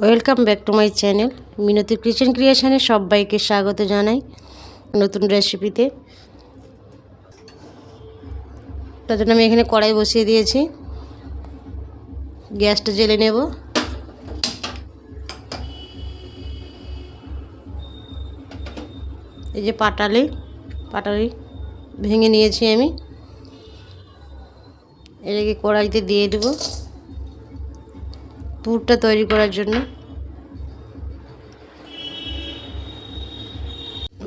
Welcome back to my channel Minati kitchen ক্রিয়েশনে সবাইকে স্বাগত জানাই নতুন রেসিপিতে। তার জন্য আমি এখানে কড়াই বসিয়ে দিয়েছি। গ্যাসটা জেলে নেব। এই যে পাটালি পাটালি ভেঙে নিয়েছি আমি। এটাকে কড়াইতে দিয়ে দেবো। পুরটা তৈরি করার জন্য।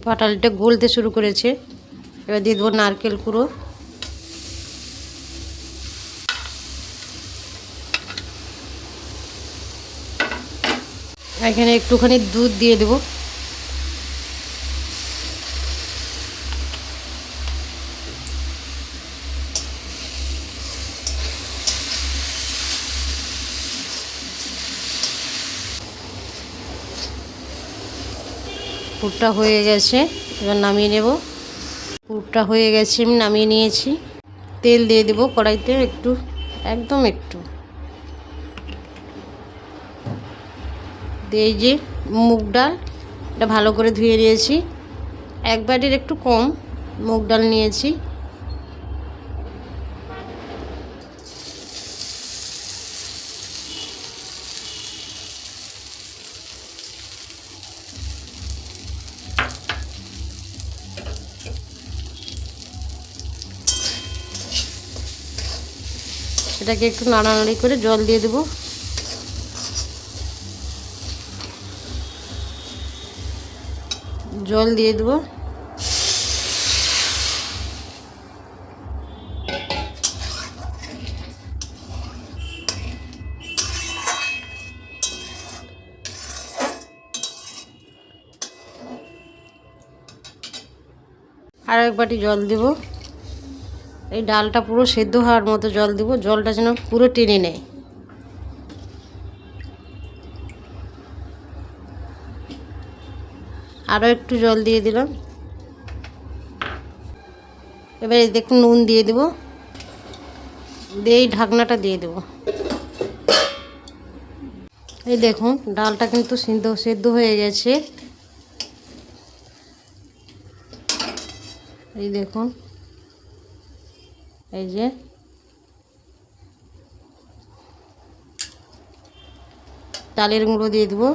পাটালিটা গলতে শুরু করেছে। এবার দিয়ে দেবো নারকেল কুড়ো। এখানে একটুখানি দুধ দিয়ে দেবো। পুরটা হয়ে গেছে, এবার নামিয়ে নেব। পুরটা হয়ে গেছে, আমি নামিয়ে নিয়েছি। তেল দিয়ে দেবো কড়াইতে একটু, একদম একটু। দিয়ে যে মুগ ডাল, এটা ভালো করে ধুয়ে নিয়েছি। এক বাটির একটু কম মুগ ডাল নিয়েছি। এটাকে একটু নাড়ানাড়ি করে জল দিয়ে দেবো। জল দিয়ে দেবো। আর এক বাটি জল দেবো। এই ডালটা পুরো সেদ্ধ হওয়ার মতো জল দেবো, জলটা যেন পুরো টেনে নেয়। আরও একটু জল দিয়ে দিলাম। এবার এবারে দেখুন নুন দিয়ে দেবো। দিয়ে এই ঢাকনাটা দিয়ে দেবো। এই দেখুন, ডালটা কিন্তু সিদ্ধ, সেদ্ধ হয়ে গেছে। এই দেখুন। এই যে। চালের গুঁড়ো দিয়ে দেবো।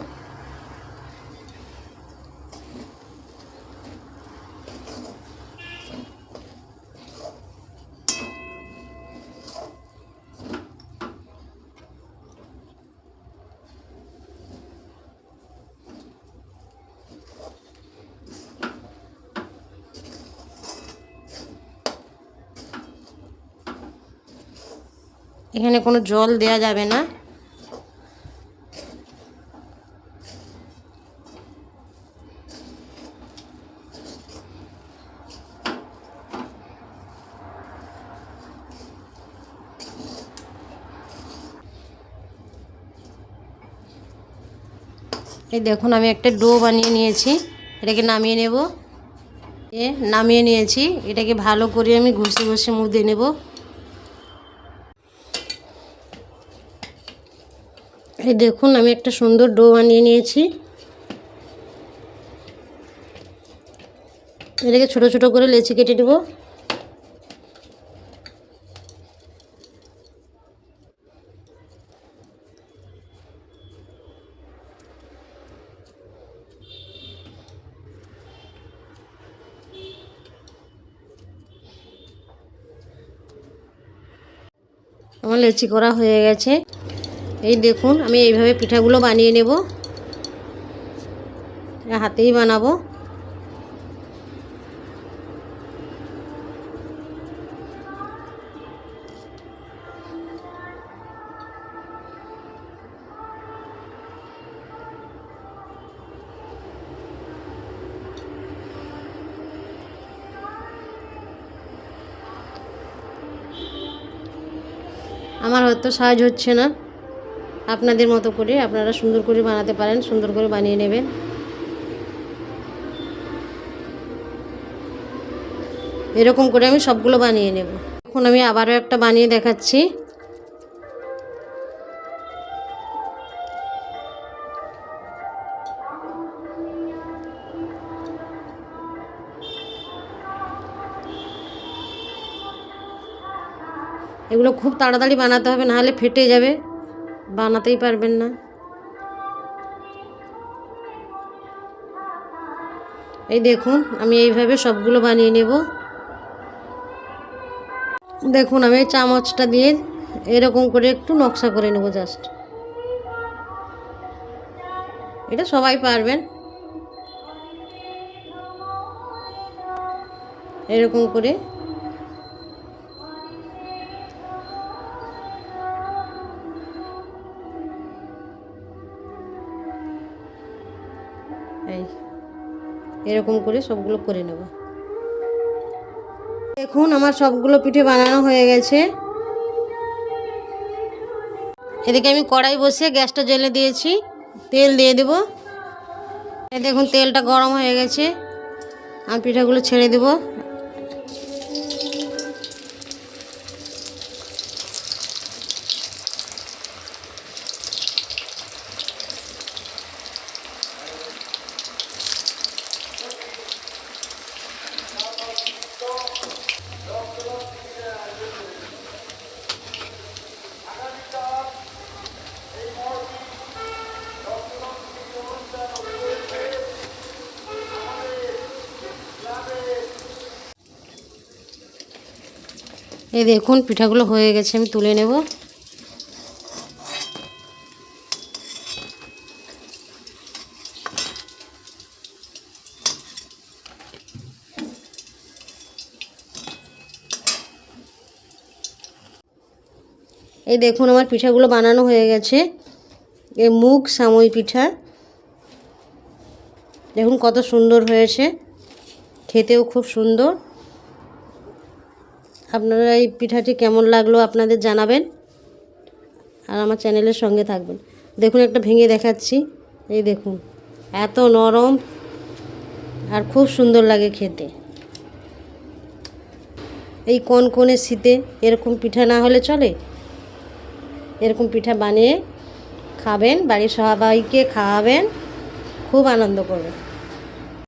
এখানে কোনো জল দেয়া যাবে না। এই দেখুন, আমি একটা ডো বানিয়ে নিয়েছি। এটাকে নামিয়ে নেব। এ, নামিয়ে নিয়েছি। এটাকে ভালো করে আমি ঘষে ঘষে মুদে নেব। এই দেখুন, আমি একটা সুন্দর ডো বানিয়ে নিয়েছি। এটাকে ছোট ছোট করে লেচি কেটে দেবো আমার লেচি করা হয়ে গেছে। এই দেখুন আমি এইভাবে পিঠাগুলো বানিয়ে নেব। হাতেই বানাবো। আমার হয়তো সাহায্য হচ্ছে না। আপনাদের মতো করে আপনারা সুন্দর করে বানাতে পারেন, সুন্দর করে বানিয়ে নেবেন। এরকম করে আমি সবগুলো বানিয়ে নেব। এখন আমি আবারও একটা বানিয়ে দেখাচ্ছি। এগুলো খুব তাড়াতাড়ি বানাতে হবে নাহলে ফেটে যাবে। বানাতেই পারবেন না। এই দেখুন, আমি এইভাবে সবগুলো বানিয়ে নেব। দেখুন, আমি চামচটা দিয়ে এরকম করে একটু নকশা করে নেব জাস্ট। এটা সবাই পারবেন। এরকম করে এই। এরকম করে সবগুলো করে নেব। দেখুন, আমার সবগুলো পিঠে বানানো হয়ে গেছে। এদিকে আমি কড়াই বসে গ্যাসটা জ্বেলে দিয়েছি। তেল দিয়ে দেব। দেখুন, তেলটা গরম হয়ে গেছে। আমি পিঠাগুলো ছেড়ে দেব। এই দেখুন, পিঠাগুলো হয়ে গেছে, আমি তুলে নেব। এই দেখুন, আমার পিঠাগুলো বানানো হয়ে গেছে। এই মুগ সামই পিঠা। দেখুন কত সুন্দর হয়েছে। খেতেও খুব সুন্দর। আপনারা এই পিঠাটি কেমন লাগল আপনাদের জানাবেন আর আমার চ্যানেলের সঙ্গে থাকবেন। দেখুন, একটা ভেঙে দেখাচ্ছি। এই দেখুন, এত নরম আর খুব সুন্দর লাগে খেতে। এই কনকনে শীতে এরকম পিঠা না হলে চলে। এরকম পিঠা বানিয়ে খাবেন, বাড়ির সবাইকে খাওয়াবেন, খুব আনন্দ করবেন।